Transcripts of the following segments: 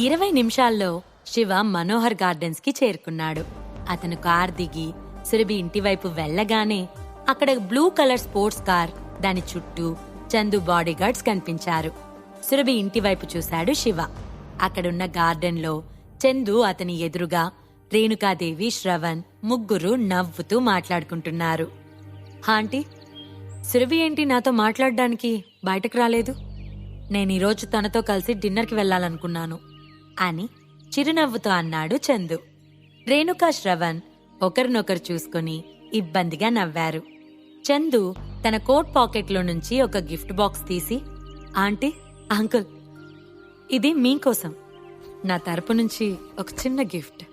ఇరవై నిమిషాల్లో శివ మనోహర్ గార్డెన్స్కి చేరుకున్నాడు. అతను కార్ దిగి సురభి ఇంటివైపు వెళ్ళగానే అక్కడ బ్లూ కలర్ స్పోర్ట్స్ కార్ దాని చుట్టూ చందు బాడీగార్డ్స్ కనిపించారు. సురభి ఇంటివైపు చూశాడు శివ. అక్కడున్న గార్డెన్లో చందు అతని ఎదురుగా రేణుకాదేవి శ్రవణ్ ముగ్గురు నవ్వుతూ మాట్లాడుకుంటున్నారు. ఆంటీ సురభి ఏంటి నాతో మాట్లాడడానికి బయటకు రాలేదు? నేను ఈరోజు తనతో కలిసి డిన్నర్కి వెళ్ళాలనుకున్నాను. అని చిరునవ్వుతో అన్నాడు చందు. రేణుకా శ్రవణ్ ఒకరినొకరు చూసుకుని ఇబ్బందిగా నవ్వారు. చందు తన కోట్ పాకెట్లో నుంచి ఒక గిఫ్ట్ బాక్స్ తీసి ఆంటీ అంకుల్ ఇది మీకోసం నా తరపు నుంచి ఒక చిన్న గిఫ్ట్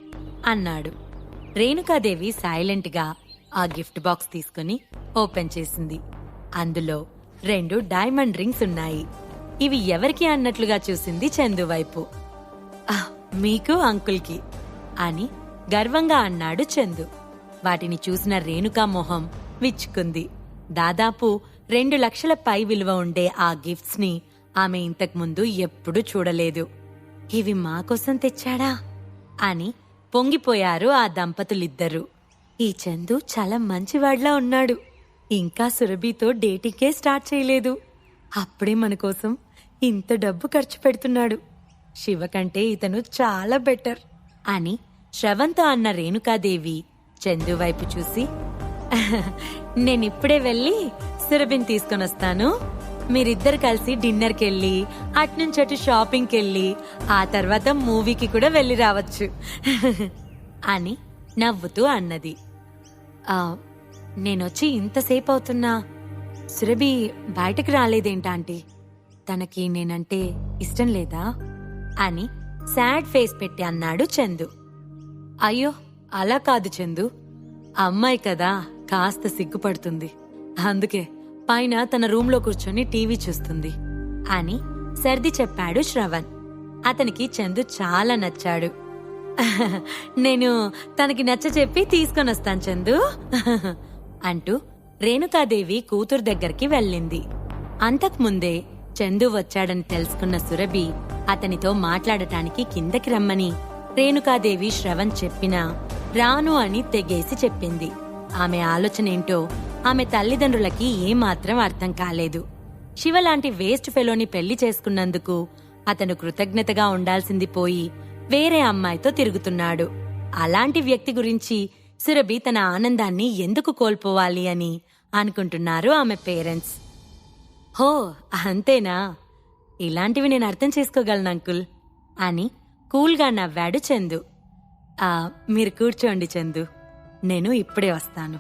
అన్నాడు. రేణుకాదేవి సైలెంట్గా ఆ గిఫ్ట్ బాక్స్ తీసుకుని ఓపెన్ చేసింది. అందులో రెండు డైమండ్ రింగ్స్ ఉన్నాయి. ఇవి ఎవరికి అన్నట్లుగా చూసింది చందు వైపు. మీకు అంకుల్కి అని గర్వంగా అన్నాడు చందు. వాటిని చూసిన రేణుకా మొహం విచ్చుకుంది. దాదాపు రెండు లక్షల పై విలువ ఉండే ఆ గిఫ్ట్స్ని ఆమె ఇంతకుముందు ఎప్పుడూ చూడలేదు. ఇవి మా కోసం తెచ్చాడా? అని పొంగిపోయారు ఆ దంపతులిద్దరూ. ఈ చందు చాలా మంచివాడ్లా ఉన్నాడు. ఇంకా సురభితో డేటింగే స్టార్ట్ చేయలేదు. అప్పుడే మన కోసం ఇంత డబ్బు ఖర్చు పెడుతున్నాడు. శివ కంటే ఇతను చాలా బెటర్ అని శ్రవంతో అన్న రేణుకాదేవి చందు వైపు చూసి నేనిప్పుడే వెళ్ళి సురభిని తీసుకొని వస్తాను. మీరిద్దరు కలిసి డిన్నర్కి వెళ్ళి అట్నుంచి అటు షాపింగ్కి వెళ్ళి ఆ తర్వాత మూవీకి కూడా వెళ్ళి రావచ్చు. అని నవ్వుతూ అన్నది. నేనొచ్చి ఇంతసేపు అవుతున్నా సురభి బయటకు రాలేదేంటా అంటే తనకి నేనంటే ఇష్టం లేదా? అని సాడ్ ఫేస్ పెట్టి అన్నాడు చందు. అయ్యో అలా కాదు చందు. అమ్మాయి కదా కాస్త సిగ్గుపడుతుంది. అందుకే పైన తన రూంలో కూర్చొని టీవీ చూస్తుంది అని సర్ది చెప్పాడు శ్రవణ్. అతనికి చందు చాలా నచ్చాడు. నేను తనకి నచ్చ చెప్పి తీసుకొని వస్తాను చందు అంటూ రేణుకాదేవి కూతురు దగ్గరికి వెళ్ళింది. అంతకుముందే చందు వచ్చాడని తెలుసుకున్న సురభి అతనితో మాట్లాడటానికి కిందకి రమ్మని రేణుకాదేవి శ్రవణ్ చెప్పినా రాను అని తెగేసి చెప్పింది. ఆమె ఆలోచన ఏంటో ఆమె తల్లిదండ్రులకి ఏమాత్రం అర్థం కాలేదు. శివలాంటి వేస్ట్ ఫెలోని పెళ్ళి చేసుకున్నందుకు అతను కృతజ్ఞతగా ఉండాల్సింది పోయి వేరే అమ్మాయితో తిరుగుతున్నాడు. అలాంటి వ్యక్తి గురించి సురభి తన ఆనందాన్ని ఎందుకు కోల్పోవాలి అని అనుకుంటున్నారు ఆమె పేరెంట్స్. హో అంతేనా? ఇలాంటివి నేను అర్థం చేసుకోగలను అంకుల్. అని కూల్గా నవ్వాడు చందు. "ఆ, మీరు కూర్చోండి చందు. నేను ఇప్పుడే వస్తాను.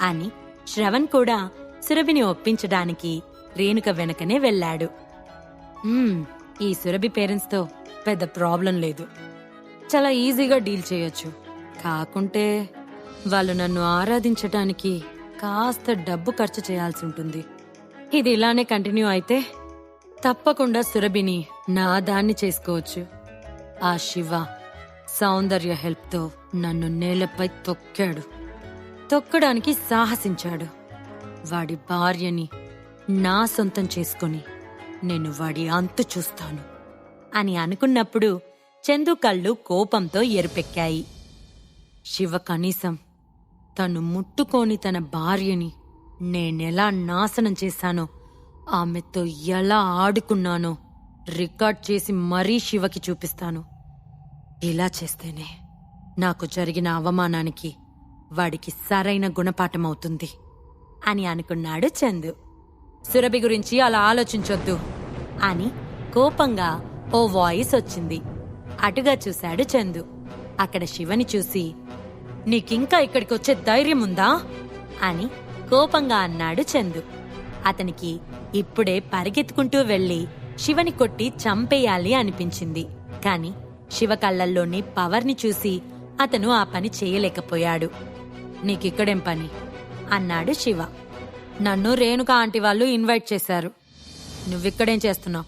అని శ్రవణ్ కూడా సురభిని ఒప్పించడానికి రేణుక వెనకనే వెళ్ళాడు. ఈ సురభి పేరెంట్స్తో పెద్ద ప్రాబ్లం లేదు. చాలా ఈజీగా డీల్ చేయొచ్చు. కాకుంటే వాళ్ళు నన్ను ఆరాధించటానికి కాస్త డబ్బు ఖర్చు చేయాల్సి ఉంటుంది. ఇది ఇలానే కంటిన్యూ అయితే తప్పకుండా సురభిని నా దాన్ని చేసుకోవచ్చు. ఆ శివ సౌందర్య హెల్ప్తో నన్ను నేలపై తొక్కాడు. తొక్కడానికి సాహసించాడు. వాడి భార్యని నా సొంతం చేసుకొని నేను వాడి అంతు చూస్తాను అని అనుకున్నప్పుడు చందు కళ్ళు కోపంతో ఎరుపెక్కాయి శివ కనీసం తను ముట్టుకోని తన భార్యని నేనెలా నాశనం చేశానో ఆమెతో ఎలా ఆడుకున్నానో రికార్డ్ చేసి మరీ శివకి చూపిస్తాను. ఇలా చేస్తేనే నాకు జరిగిన అవమానానికి వాడికి సరైన గుణపాఠం అవుతుంది అని అనుకున్నాడు చందు. సురభి గురించి అలా ఆలోచించొద్దు అని కోపంగా ఓ వాయిస్ వచ్చింది. అటుగా చూశాడు చందు. అక్కడ శివని చూసి నీకింకా ఇక్కడికి వచ్చే ధైర్యం ఉందా అని కోపంగా అన్నాడు చందు. అతనికి ఇప్పుడే పరిగెత్తుకుంటూ వెళ్ళి శివని కొట్టి చంపేయాలి అనిపించింది. కాని శివ కళ్ళల్లోని పవర్ని చూసి అతను ఆ పని చేయలేకపోయాడు. నీకిక్కడేం పని? అన్నాడు శివ. నన్ను రేణుక ఆంటీ వాళ్ళు ఇన్వైట్ చేశారు. నువ్విక్కడేం చేస్తున్నావు?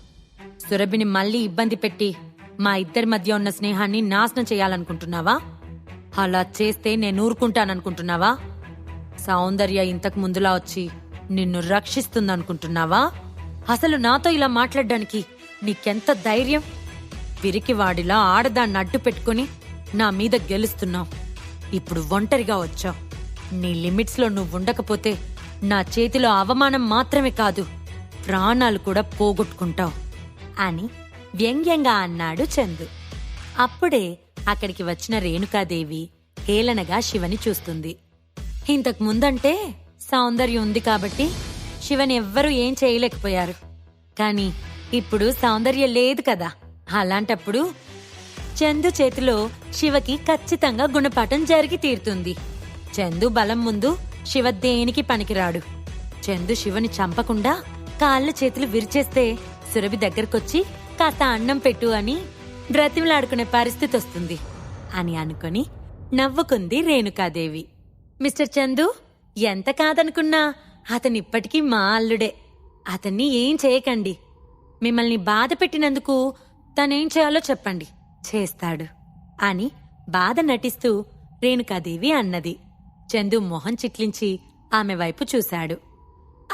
సురభిని మళ్ళీ ఇబ్బంది పెట్టి మా ఇద్దరి మధ్య ఉన్న స్నేహాన్ని నాశనం చేయాలనుకుంటున్నావా? అలా చేస్తే నేను ఊరుకుంటాననుకుంటున్నావా? సౌందర్య ఇంతకు ముందులా వచ్చి నిన్ను రక్షిస్తుందనుకుంటున్నావా? అసలు నాతో ఇలా మాట్లాడడానికి నీకెంత ధైర్యం? పిరికివాడిలా ఆడదాన్ని అడ్డు పెట్టుకుని నా మీద గెలుస్తున్నావు. ఇప్పుడు ఒంటరిగా వచ్చావు. నీ లిమిట్స్లో నువ్వు ఉండకపోతే నా చేతిలో అవమానం మాత్రమే కాదు ప్రాణాలు కూడా పోగొట్టుకుంటావు. అని వ్యంగ్యంగా అన్నాడు చందు. అప్పుడే అక్కడికి వచ్చిన రేణుకాదేవి హేళనగా శివని చూస్తుంది. ఇంతకు ముందంటే సౌందర్యం ఉంది కాబట్టి శివని ఎవ్వరూ ఏం చేయలేకపోయారు. కానీ ఇప్పుడు సౌందర్యం లేదు కదా. అలాంటప్పుడు చందు చేతిలో శివకి ఖచ్చితంగా గుణపాఠం జరిగి తీరుతుంది. చందు బలం ముందు శివ దేనికి పనికిరాడు. చందు శివని చంపకుండా కాళ్ళ చేతులు విరిచేస్తే సురభి దగ్గరకొచ్చి కాస్త అన్నం పెట్టు అని బ్రతిమలాడుకునే పరిస్థితి వస్తుంది అని అనుకొని నవ్వుకుంది రేణుకాదేవి. మిస్టర్ చందు? ఎంత కాదనుకున్నా అతనిప్పటికీ మా అల్లుడే. అతన్ని ఏం చేయకండి. మిమ్మల్ని బాధ పెట్టినందుకు తనేం చేయాలో చెప్పండి. చేస్తాడు. అని బాధ నటిస్తూ రేణుకాదేవి అన్నది. చందు మొహం చిట్లించి ఆమె వైపు చూశాడు.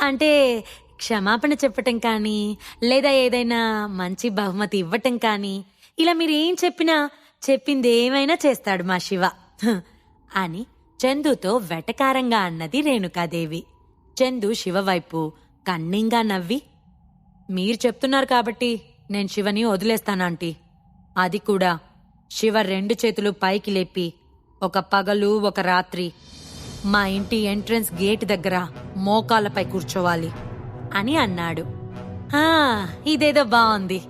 అంటే క్షమాపణ చెప్పటం కానీ లేదా ఏదైనా మంచి బహుమతి ఇవ్వటం కానీ ఇలా మీరు ఏం చెప్పినా చెప్పింది ఏమైనా చేస్తాడు మా శివ. అని చందుతో వెటకారంగా అన్నది రేణుకాదేవి. చందు శివవైపు కన్నింగా నవ్వి మీరు చెప్తున్నారు కాబట్టి నేను శివని వదిలేస్తానంటీ అది కూడా శివ రెండు చేతులు పైకి లేపి ఒక పగలు ఒక రాత్రి మా ఇంటి ఎంట్రన్స్ గేట్ దగ్గర మోకాళ్ళపై కూర్చోవాలి అని అన్నాడు. ఆ ఇదేదో బాగుంది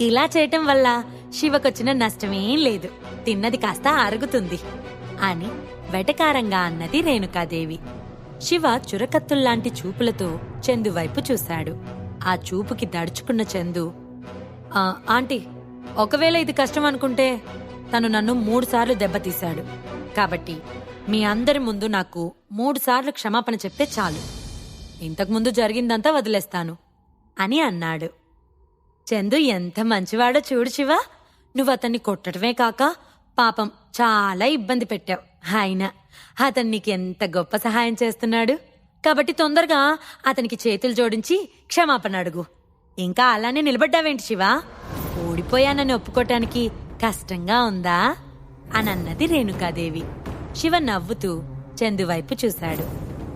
ఇలా చేయటం వల్ల శివకొచ్చిన నష్టమేం లేదు. తిన్నది కాస్త అరుగుతుంది. అని వెటకారంగా అన్నది రేణుకాదేవి. శివ చురకత్తుల్లాంటి చూపులతో చందు వైపు చూశాడు. ఆ చూపుకి దడుచుకున్న చందు ఆంటీ ఒకవేళ ఇది కష్టం అనుకుంటే తను నన్ను మూడుసార్లు దెబ్బతీశాడు కాబట్టి మీ అందరి ముందు నాకు మూడుసార్లు క్షమాపణ చెప్తే చాలు. ఇంతకుముందు జరిగిందంతా వదిలేస్తాను అని అన్నాడు. చందు ఎంత మంచివాడో చూడు శివ. నువ్వు అతన్ని కొట్టడమే కాక పాపం చాలా ఇబ్బంది పెట్టావు. ఆయన అతను నీకెంత ఎంత గొప్ప సహాయం చేస్తున్నాడు? కాబట్టి తొందరగా అతనికి చేతులు జోడించి క్షమాపణ అడుగు. ఇంకా అలానే నిలబడ్డావేంటి శివ? ఓడిపోయానని ఒప్పుకోటానికి కష్టంగా ఉందా? అని అన్నది రేణుకాదేవి. శివ నవ్వుతూ చందు వైపు చూశాడు.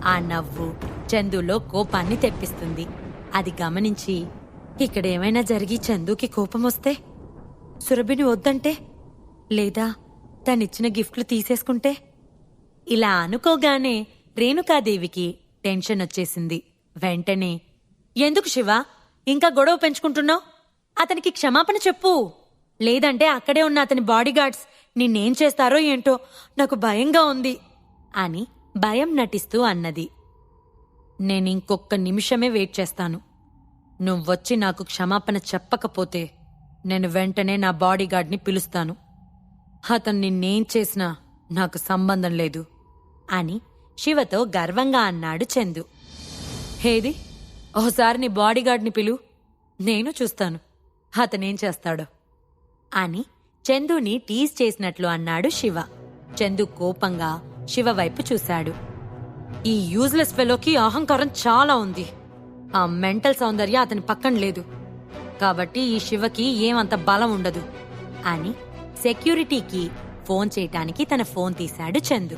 ఆ నవ్వు చందులో కోపాన్ని తెప్పిస్తుంది. అది గమనించి ఇక్కడేమైనా జరిగి చందుకి కోపం వస్తే సురభిని వద్దంటే లేదా తనిచ్చిన గిఫ్ట్లు తీసేసుకుంటే? ఇలా అనుకోగానే రేణుకాదేవికి టెన్షన్ వచ్చేసింది. వెంటనే ఎందుకు శివ? ఇంకా గొడవ పెంచుకుంటున్నావు? అతనికి క్షమాపణ చెప్పు. లేదంటే అక్కడే ఉన్న అతని బాడీగార్డ్స్ నిన్నేం చేస్తారో ఏంటో నాకు భయంగా ఉంది అని భయం నటిస్తూ అన్నది. నేను ఇంకొక్క నిమిషమే వెయిట్ చేస్తాను. నువ్వొచ్చి నాకు క్షమాపణ చెప్పకపోతే నేను వెంటనే నా బాడీగార్డ్ని పిలుస్తాను. అతను నిన్నేం చేసినా నాకు సంబంధం లేదు అని శివతో గర్వంగా అన్నాడు చందు. హేది ఓసారి నీ బాడీగార్డ్ని పిలు. నేను చూస్తాను. అతనేం చేస్తాడో అని చందుని టీజ్ చేసినట్లు అన్నాడు శివ. చందు కోపంగా శివ వైపు చూశాడు. ఈ యూజ్లెస్ ఫెలోకి అహంకారం చాలా ఉంది. ఆ మెంటల్ సౌందర్య అతని పక్కన లేదు. కాబట్టి ఈ శివకి ఏమంత బలం ఉండదు అని సెక్యూరిటీకి ఫోన్ చేయటానికి తన ఫోన్ తీశాడు చందు.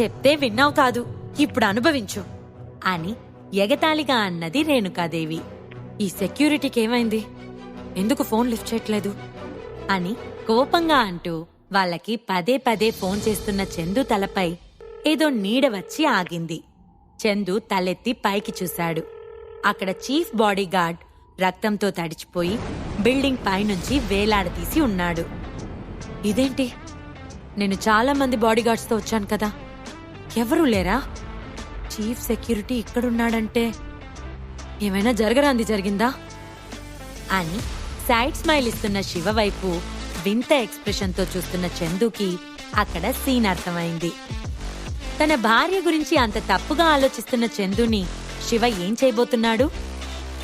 చెప్తే విన్నావు కాదు ఇప్పుడు అనుభవించు అని ఎగతాళిగా అన్నది రేణుకాదేవి. ఈ సెక్యూరిటీకి ఏమైంది ఎందుకు ఫోన్ లిఫ్ట్ చేయట్లేదు? అని కోపంగా అంటూ వాళ్ళకి పదే పదే ఫోన్ చేస్తున్న చందు తలపై ఏదో నీడ వచ్చి ఆగింది. చందు తలెత్తి పైకి చూశాడు. అక్కడ చీఫ్ బాడీగార్డ్ రక్తంతో తడిచిపోయి బిల్డింగ్ పైనుంచి వేలాడదీసి ఉన్నాడు. ఇదేంటి? నేను చాలా మంది బాడీగార్డ్స్తో వచ్చాను కదా. ఎవరూ లేరా? చీఫ్ సెక్యూరిటీ ఇక్కడున్నాడంటే ఏమైనా జరగరాంది జరిగిందా? అని సైడ్ స్మైల్ ఇస్తున్న శివ వైపు వింత ఎక్స్ప్రెషన్తో చూస్తున్న చందుకి అక్కడ సీన్ అర్థమైంది. తన భార్య గురించి అంత తప్పుగా ఆలోచిస్తున్న చందుని శివ ఏం చేయబోతున్నాడు?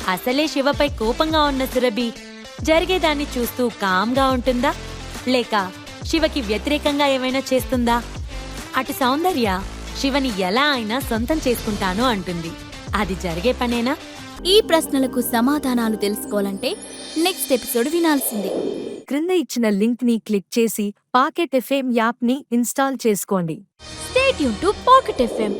అసలే శివపై కోపంగా ఉన్న సురభి జరిగేదాన్ని చూస్తూ కామ్గా ఉంటుందా? లేక శివకి వ్యతిరేకంగా ఏమైనా చేస్తుందా? అటు సౌందర్య శివని ఎలా అయినా సొంతం చేసుకుంటాను అంటుంది. అది జరిగే పనేనా? ఈ ప్రశ్నలకు సమాధానాలు తెలుసుకోవాలంటే నెక్స్ట్ ఎపిసోడ్ వినాల్సిందే. క్రింద ఇచ్చిన లింక్ని క్లిక్ చేసి పాకెట్ ఎఫ్ఎం యాప్ని ఇన్స్టాల్ చేసుకోండి. స్టేట్ యూన్ టు పాకెట్ ఎఫ్ఎం